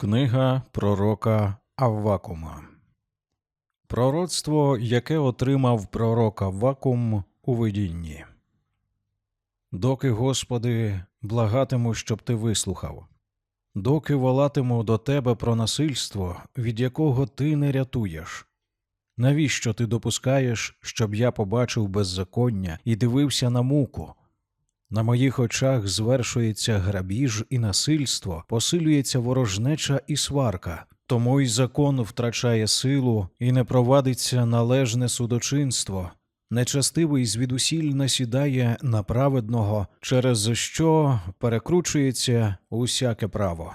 Книга пророка Аввакума Пророцтво, яке отримав пророк Аввакум у видінні. Доки, Господи, благатиму, щоб ти вислухав, доки волатиму до тебе про насильство, від якого ти не рятуєш. Навіщо ти допускаєш, щоб я побачив беззаконня і дивився на муку? На моїх очах звершується грабіж і насильство, посилюється ворожнеча і сварка. Тому й закон втрачає силу і не провадиться належне судочинство. Нечастивий звідусіль насідає на праведного, через що перекручується усяке право.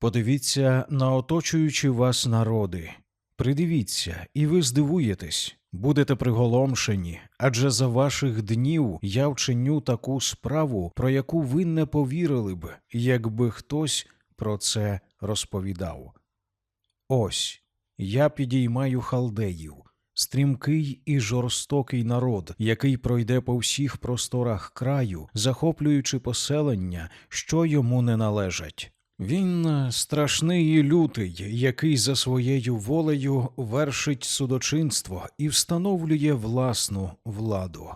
Подивіться на оточуючі вас народи. Придивіться, і ви здивуєтесь, будете приголомшені, адже за ваших днів я вчиню таку справу, про яку ви не повірили б, якби хтось про це розповідав. Ось я підіймаю халдеїв, стрімкий і жорстокий народ, який пройде по всіх просторах краю, захоплюючи поселення, що йому не належать. Він е, страшний і лютий, який за своєю волею вершить судочинство і встановлює власну владу.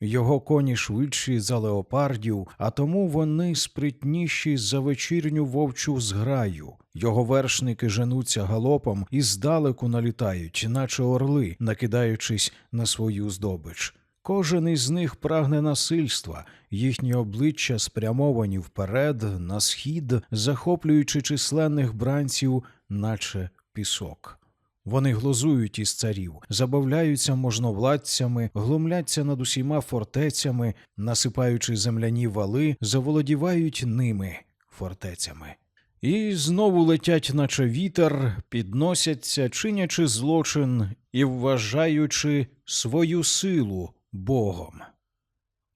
Його коні швидші за леопардів, а тому вони спритніші за вечірню вовчу зграю. Його вершники женуться галопом і здалеку налітають, наче орли, накидаючись на свою здобич. Кожен із них прагне насильства, їхні обличчя спрямовані вперед, на схід, захоплюючи численних бранців, наче пісок. Вони глузують із царів, забавляються можновладцями, глумляться над усіма фортецями, насипаючи земляні вали, заволодівають ними фортецями. І знову летять, наче вітер, підносяться, чинячи злочин і вважаючи свою силу Богом.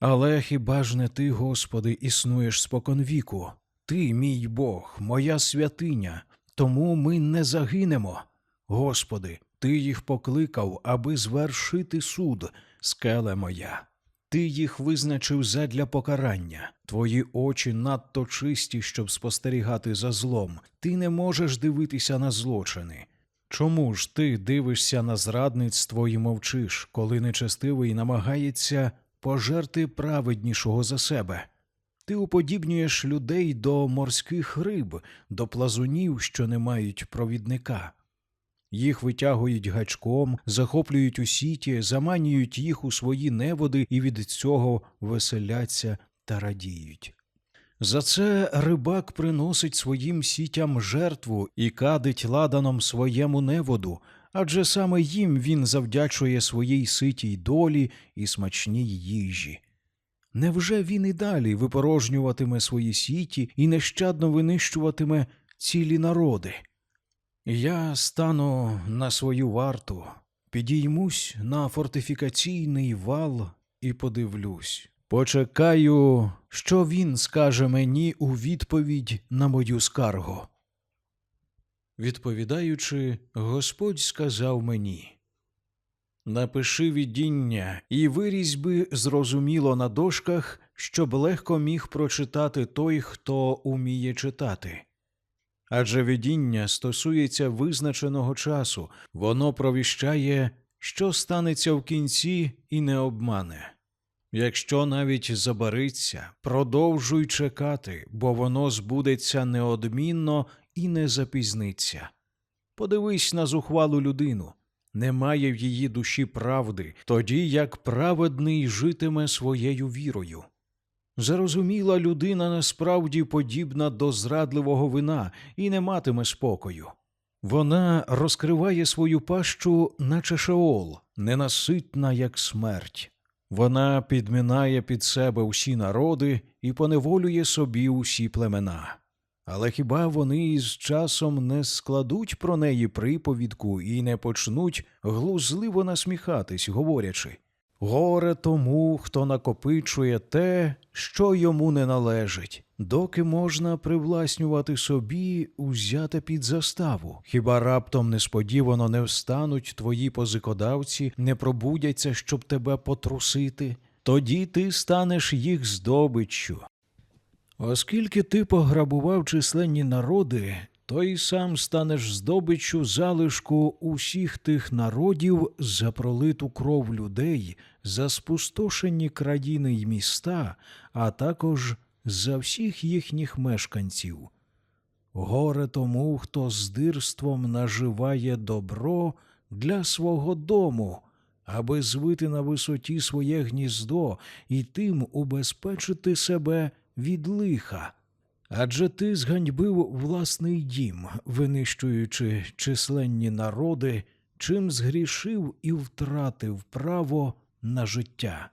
Але хіба ж не ти, Господи, існуєш споконвіку? Ти, мій Бог, моя святиня, тому ми не загинемо. Господи, Ти їх покликав, аби звершити суд, скеле моя. Ти їх визначив задля покарання. Твої очі надто чисті, щоб спостерігати за злом. Ти не можеш дивитися на злочини. Чому ж ти дивишся на зрадництво і мовчиш, коли нечестивий намагається пожерти праведнішого за себе? Ти уподібнюєш людей до морських риб, до плазунів, що не мають провідника. Їх витягують гачком, захоплюють у сіті, заманюють їх у свої неводи і від цього веселяться та радіють. За це рибак приносить своїм сітям жертву і кадить ладаном своєму неводу, адже саме їм він завдячує своїй ситій долі і смачній їжі. Невже він і далі випорожнюватиме свої сіті і нещадно винищуватиме цілі народи? Я стану на свою варту, підіймусь на фортифікаційний вал і подивлюсь. Почекаю, що він скаже мені у відповідь на мою скаргу. Відповідаючи, Господь сказав мені Напиши відіння і вирізь би зрозуміло на дошках, щоб легко міг прочитати той, хто уміє читати. Адже видіння стосується визначеного часу, воно провіщає, що станеться в кінці і не обмане. Якщо навіть забариться, продовжуй чекати, бо воно збудеться неодмінно і не запізниться. Подивись на зухвалу людину. Немає в її душі правди, тоді як праведний житиме своєю вірою. Зарозуміла людина насправді подібна до зрадливого вина і не матиме спокою. Вона розкриває свою пащу, наче шеол, ненаситна, як смерть. Вона підмінає під себе усі народи і поневолює собі усі племена. Але хіба вони із часом не складуть про неї приповідку і не почнуть глузливо насміхатись, говорячи Горе тому, хто накопичує те, що йому не належить, доки можна привласнювати собі узяте під заставу. Хіба раптом несподівано не встануть твої позикодавці, не пробудяться, щоб тебе потрусити? Тоді ти станеш їх здобиччю. Оскільки ти пограбував численні народи то й сам станеш здобиччю залишку усіх тих народів за пролиту кров людей, за спустошені країни й міста, а також за всіх їхніх мешканців. Горе тому, хто з дирством наживає добро для свого дому, аби звити на висоті своє гніздо і тим убезпечити себе від лиха. Адже ти зганьбив власний дім, винищуючи численні народи, чим згрішив і втратив право на життя.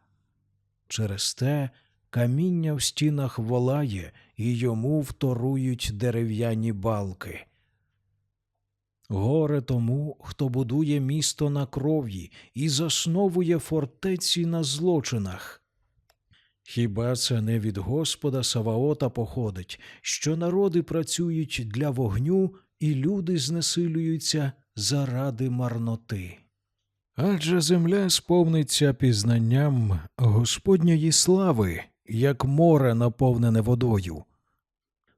Через те каміння в стінах волає, і йому вторують дерев'яні балки. Горе тому, хто будує місто на крові і засновує фортеці на злочинах. Хіба це не від Господа Саваота походить, що народи працюють для вогню і люди знесилюються заради марноти? Адже земля сповниться пізнанням Господньої слави, як море наповнене водою.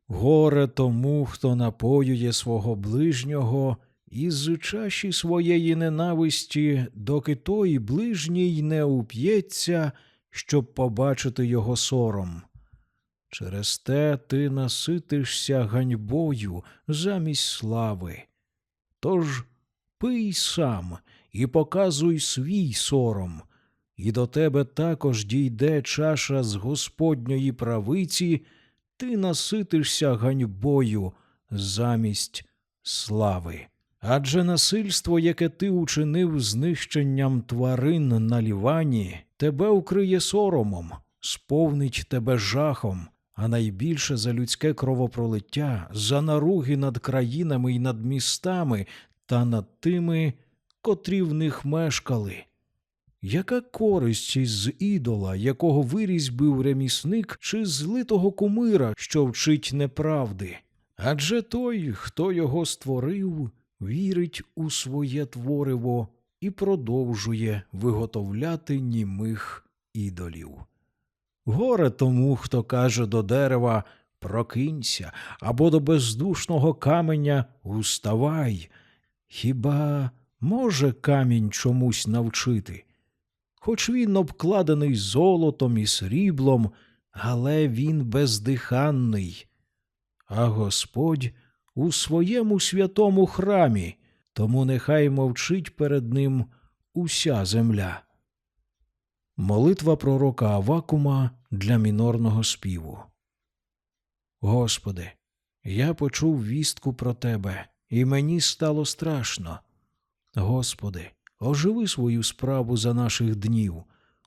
Горе тому, хто напоює свого ближнього із чаші своєї ненависті, доки той ближній не уп'ється, щоб побачити його сором. Через те ти наситишся ганьбою замість слави. Тож пий сам і показуй свій сором, і до тебе також дійде чаша з Господньої правиці, ти наситишся ганьбою замість слави. Адже насильство, яке ти учинив знищенням тварин на лівані, тебе укриє соромом, сповнить тебе жахом, а найбільше за людське кровопролиття, за наруги над країнами і над містами та над тими, котрі в них мешкали. Яка користь із ідола, якого вирізьбив ремісник, чи злитого кумира, що вчить неправди? Адже той, хто його створив, вірить у своє твориво і продовжує виготовляти німих ідолів. Горе тому, хто каже до дерева прокинься, або до бездушного каменя уставай. Хіба може камінь чомусь навчити? Хоч він обкладений золотом і сріблом, але він бездиханний. А Господь у своєму святому храмі, тому нехай мовчить перед ним уся земля. Молитва пророка Авакума для мінорного співу. Господи, я почув вістку про Тебе, і мені стало страшно. Господи, оживи свою справу за наших днів.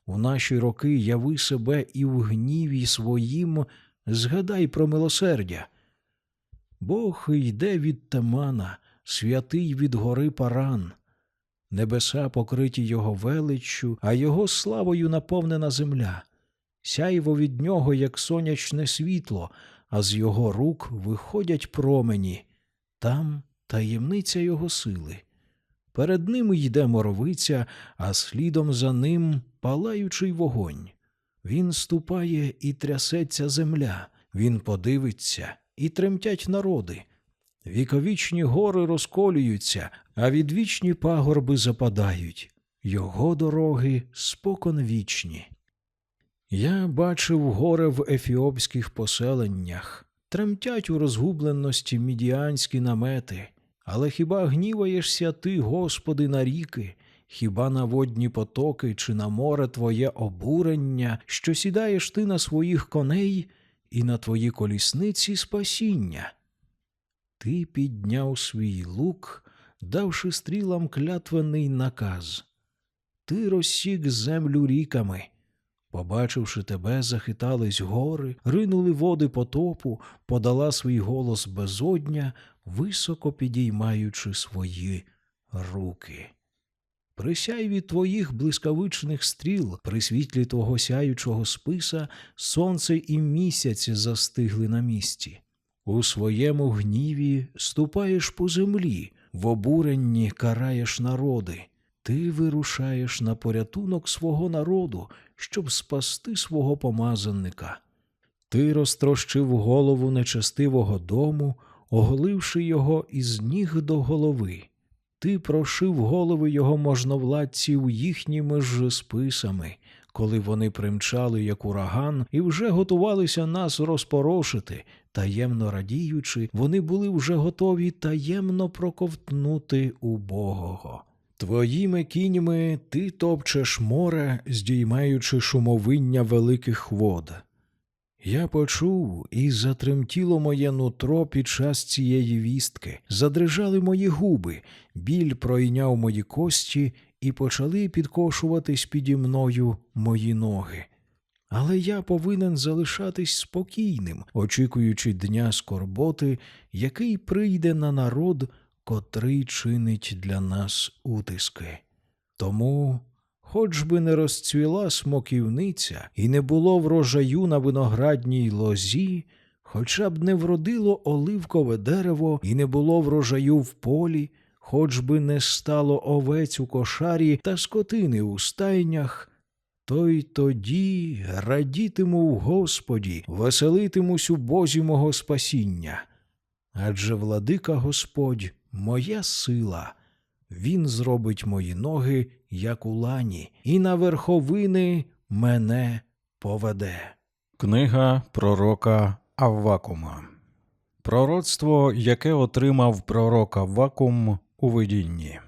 У наші роки яви себе і в гніві своїм згадай про милосердя. Бог йде від Темана, святий від гори Паран. Небеса покриті його величчю, а його славою наповнена земля. Сяйво від нього, як сонячне світло, а з його рук виходять промені. Там таємниця його сили. Перед ним йде моровиця, а слідом за ним палаючий вогонь. Він ступає і трясеться земля, він подивиться і тремтять народи. Віковічні гори розколюються, а відвічні пагорби западають. Його дороги споконвічні. Я бачив гори в ефіопських поселеннях, тремтять у розгубленості мідіанські намети. Але хіба гніваєшся ти, Господи, на ріки, хіба на водні потоки чи на море твоє обурення, що сідаєш ти на своїх коней і на твої колісниці спасіння? Ти підняв свій лук, давши стрілам клятвений наказ. Ти розсік землю ріками. Побачивши тебе, захитались гори, ринули води потопу, подала свій голос безодня, високо підіймаючи свої руки. При сяйві твоїх блискавичних стріл, при світлі твого сяючого списа, сонце і місяць застигли на місці. У своєму гніві ступаєш по землі, в обуренні караєш народи. Ти вирушаєш на порятунок свого народу, щоб спасти свого помазанника. Ти розтрощив голову нечестивого дому, оголивши його із ніг до голови. Ти прошив голови його можновладців їхніми ж списами, коли вони примчали як ураган і вже готувалися нас розпорошити, таємно радіючи, вони були вже готові таємно проковтнути убогого. Твоїми кіньми ти топчеш море, здіймаючи шумовиння великих вод. Я почув, і затремтіло моє нутро під час цієї вістки, задрижали мої губи, біль пройняв мої кості, і почали підкошуватись піді мною мої ноги. Але я повинен залишатись спокійним, очікуючи дня скорботи, який прийде на народ, котрий чинить для нас утиски. Тому, хоч би не розцвіла смоківниця і не було врожаю на виноградній лозі, хоча б не вродило оливкове дерево і не було врожаю в полі, хоч би не стало овець у кошарі та скотини у стайнях, то й тоді радітиму в Господі, веселитимусь у Бозі мого спасіння. Адже владика Господь моя сила, він зробить мої ноги, як у лані, і на верховини мене поведе. Книга пророка Аввакума Пророцтво, яке отримав пророк Аввакум у видінні.